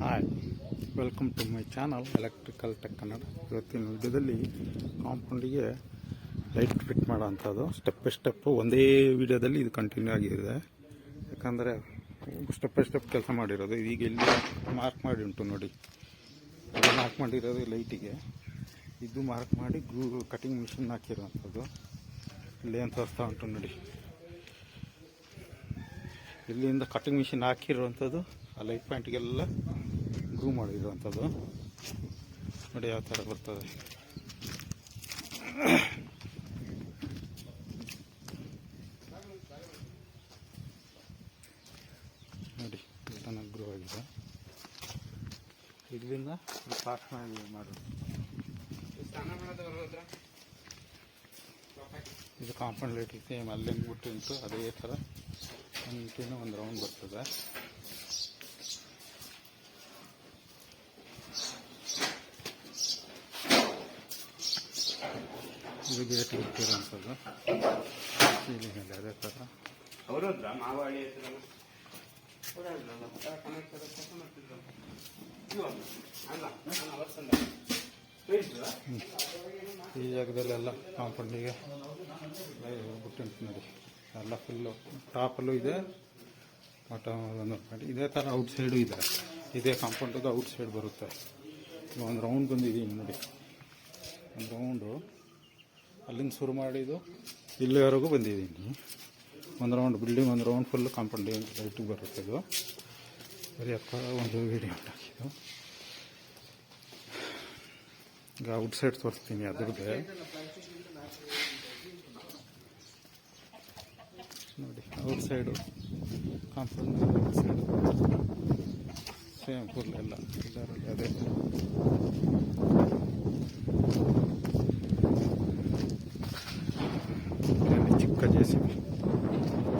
Hi welcome to my channel electrical tech Kannada ಇವತ್ತಿನ ವಿಡಿಯೋದಲ್ಲಿ ಕಾಂಪೌಂಡಿಗೆ light fit ಮಾಡೋ ಅಂಥದ್ದು ಸ್ಟೆಪ್ ಬೈ ಸ್ಟೆಪ್ಪು ಒಂದೇ ವಿಡಿಯೋದಲ್ಲಿ ಇದು ಕಂಟಿನ್ಯೂ ಆಗಿದೆ. ಯಾಕಂದರೆ ಸ್ಟೆಪ್ ಬೈ ಸ್ಟೆಪ್ ಕೆಲಸ ಮಾಡಿರೋದು. ಈಗ ಇಲ್ಲಿ ಮಾರ್ಕ್ ಮಾಡಿ ಉಂಟು ನೋಡಿ. ಮಾರ್ಕ್ ಮಾಡಿರೋದು ಲೈಟಿಗೆ. ಇದು ಮಾರ್ಕ್ ಮಾಡಿ ಗ್ರೂ ಕಟಿಂಗ್ ಮಿಷಿನ್ ಹಾಕಿರೋವಂಥದ್ದು. ಇಲ್ಲಿ ಏನು ತೋರಿಸ್ತಾ ಉಂಟು ನೋಡಿ. ಇಲ್ಲಿಂದ ಕಟಿಂಗ್ ಮಿಷಿನ್ ಹಾಕಿರುವಂಥದ್ದು ಆ ಲೈಟ್ ಪಾಯಿಂಟ್ಗೆಲ್ಲ ಗ್ರೂ ಮಾಡಿರುವಂಥದ್ದು ನೋಡಿ ಯಾವ ಥರ ಬರ್ತದೆ. ನೋಡಿ ಚೆನ್ನಾಗಿ ಗ್ರೂ ಆಗಿದೆ. ಇಲ್ಲಿಂದ ಪಾಸ್ ಮಾಡಿ ಮಾಡೋದು. ಇದು ಕಾಂಪೌಂಡ್ ಲೈಟ್ ಇತ್ತು ಅಲ್ಲಿ ಹೆಂಗೆ ಬಿಟ್ಟು ಉಂಟು ಅದೇ ಥರ ಕಂಟಿನ್ಯೂ ಒಂದು ರೌಂಡ್ ಬರ್ತದೆ. ಇದು ಗೇಟ್ ಇಟ್ಟಿರೋಂಥದ್ದು ಸೀಲಿಂಗಲ್ಲಿ ಅದೇ ಥರ ಅವರದ್ರ ಅವತ್ತಂದ ಈ ಜಾಗದಲ್ಲೆಲ್ಲ ಕಾಂಪೌಂಡಿಗೆ ಬಿಟ್ಟುಂಟು ನೋಡಿ ಎಲ್ಲ ಫುಲ್ಲು ಟಾಪಲ್ಲೂ ಇದೆ. ಮಟ್ಟ ಮಾಡಿ ಇದೇ ಥರ ಔಟ್ ಸೈಡು ಇದೆ. ಇದೇ ಕಾಂಪೌಂಡದ್ದು ಔಟ್ ಸೈಡ್ ಬರುತ್ತೆ. ಒಂದು ರೌಂಡ್ ಬಂದಿದ್ದೀನಿ ನೋಡಿ. ಒಂದು ರೌಂಡು ಅಲ್ಲಿಂದ ಶುರು ಮಾಡಿದ್ದು ಇಲ್ಲಿವರೆಗೂ ಬಂದಿದ್ದೀನಿ ಒಂದು ರೌಂಡ್ ಬಿಲ್ಡಿಂಗ್ ಒಂದು ರೌಂಡ್ ಫುಲ್ ಕಾಂಪೌಂಡ್ ಲೈಟಿಗೆ ಬರುತ್ತೆ ಇದು. ಬರೀ ಅಪ್ಪ ಒಂದು ವೀಡಿಯೋ ಹಾಕಿದ್ದು. ಈಗ ಔಟ್ ಸೈಡ್ ತೋರಿಸ್ತೀನಿ ಅದ್ರದ್ದೇ. Out side compound out side same full ಎಲ್ಲ ಇದರಲ್ಲಿ ಅದೇ. ಚಿಕ್ಕ ಜೆ ಸಿ ಬಿ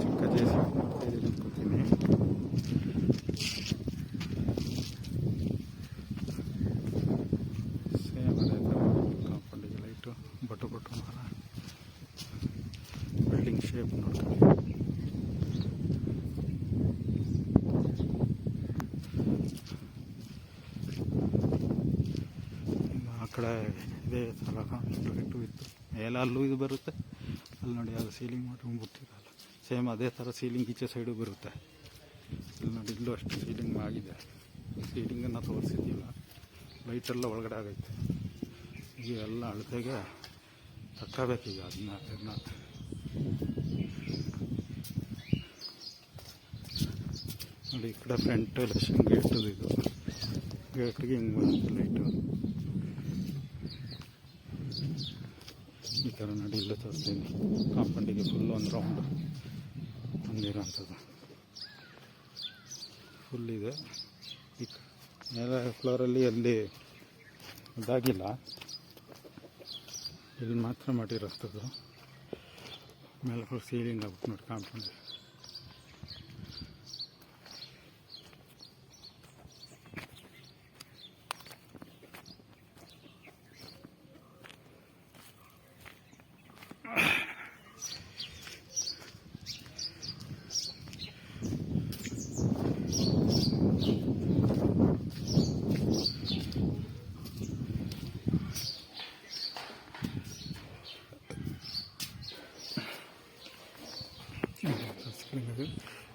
ಚಿಕ್ಕ ಜೆ ಸಿ ಬಿ ನಿಂತ್ಕೊತೀನಿ ಸೇಮ್ ಅದೇ ಥರ ಕಾಂಪೌಂಡಿಗೆ ಲೈಟು ಬಟು ಬಟು ಮರ ಬಿಲ್ಡಿಂಗ್ ಶೇಪ್ ನೋಡ್ಕೊಳ್ಳಿ ಕಡೆ ಇದೇ ಥರ ಲೈಟು ಇತ್ತು. ಮೇಲೆ ಅಲ್ಲೂ ಇದು ಬರುತ್ತೆ. ಅಲ್ಲಿ ನೋಡಿ, ಅದು ಸೀಲಿಂಗ್ ಮಾಡಿ ಬಿಟ್ಟಿರಲ್ಲ ಸೇಮ್ ಅದೇ ಥರ ಸೀಲಿಂಗ್ ಈಚೆ ಸೈಡು ಬರುತ್ತೆ. ಇಲ್ಲಿ ನೋಡಿ, ಇಲ್ಲೂ ಅಷ್ಟು ಸೀಲಿಂಗ್ ಆಗಿದೆ. ಸೀಲಿಂಗನ್ನು ತೋರಿಸಿದ್ದಿಲ್ಲ ಲೈಟೆಲ್ಲ ಒಳಗಡೆ ಆಗೈತೆ. ಈಗ ಎಲ್ಲ ಅಳತೆಗೆ ತಕ್ಕಬೇಕೀಗ ಅದನ್ನ ಅದನ್ನ ನೋಡಿ, ಈ ಕಡೆ ಫ್ರಂಟ್ ಲಕ್ಷನ್ ಗೇಟದು ಇದು. ಗೇಟ್ಗೆ ಹಿಂಗೆ ಬರುತ್ತೆ ಲೈಟು ಈ ಥರ ನಡಿ ತೋರಿಸ್ತೀನಿ. ಕಾಂಪೌಂಡಿಗೆ ಫುಲ್ ಒಂದು ರೌಂಡ್ ಹೊಂದಿರೋಂಥದ್ದು ಫುಲ್ ಇದೆ. ಈ ಮೇಲೆ ಫ್ಲೋರಲ್ಲಿ ಅಲ್ಲಿ ಇದಾಗಿಲ್ಲ. ಇಲ್ಲಿ ಮಾತ್ರ ಮಾಡಿರೋಂಥದ್ದು. ಮೇಲೆ ಫುಲ್ ಸೀಲಿಂಗ್ ಆಗ್ಬಿಟ್ಟು ನೋಡಿ ಕಾಂಪೌಂಡ್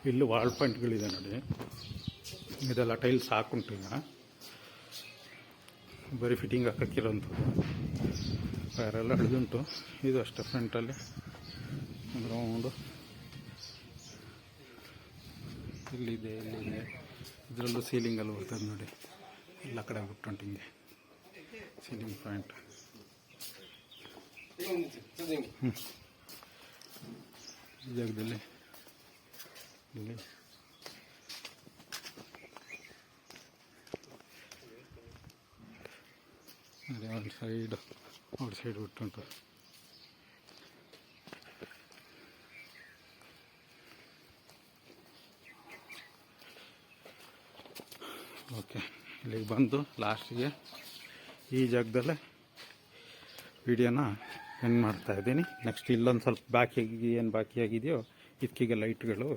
ಇಲ್ಲಿ ವಾಲ್ ಪಾಯಿಂಟ್ಗಳಿದೆ ನೋಡಿ. ಇದೆಲ್ಲ ಟೈಲ್ಸ್ ಹಾಕುಂಟು ಈಗ. ಬರೀ ಫಿಟ್ಟಿಂಗ್ ಹಾಕಿರೋಂಥದ್ದು ವೈರೆಲ್ಲ ಹಿಡಿದುಂಟು ಇದು ಅಷ್ಟೇ ಫ್ರಂಟಲ್ಲಿ ಗ್ರೌಂಡು ರೌಂಡು ಇಲ್ಲಿದೆ ಇಲ್ಲಿದೆ. ಇದರಲ್ಲೂ ಸೀಲಿಂಗಲ್ಲಿ ಬರ್ತದೆ ನೋಡಿ. ಎಲ್ಲ ಕಡೆ ಬಿಟ್ಟುಂಟು ಹಿಂಗೆ. ಸೀಲಿಂಗ್ ಪಾಯಿಂಟ್ ಈ ಜಾಗದಲ್ಲಿ ಇಲ್ಲಿ. ಅದೇ ಒಂದು ಸೈಡ್ ಔಟ್ ಸೈಡ್ ಬಿಟ್ಟುಂಟು ಓಕೆ, ಇಲ್ಲಿಗೆ ಬಂದು ಲಾಸ್ಟಿಗೆ ಈ ಜಾಗದಲ್ಲೇ ವಿಡಿಯೋನ ಎಂಡ್ ಮಾಡ್ತಾ ಇದ್ದೀನಿ. ನೆಕ್ಸ್ಟ್ ಇಲ್ಲೊಂದು ಸ್ವಲ್ಪ ಬಾಕಿ ಏನು ಬಾಕಿ ಆಗಿದೆಯೋ ಇದಕ್ಕಿಗೆ ಲೈಟ್ಗಳು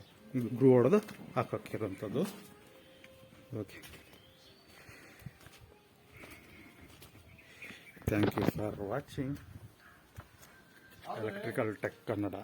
ಗ್ರೂ ಹೊಡೆದು ಹಾಕೋಕ್ಕಿರೋಂಥದ್ದು okay. Thank you for watching electrical tech Kannada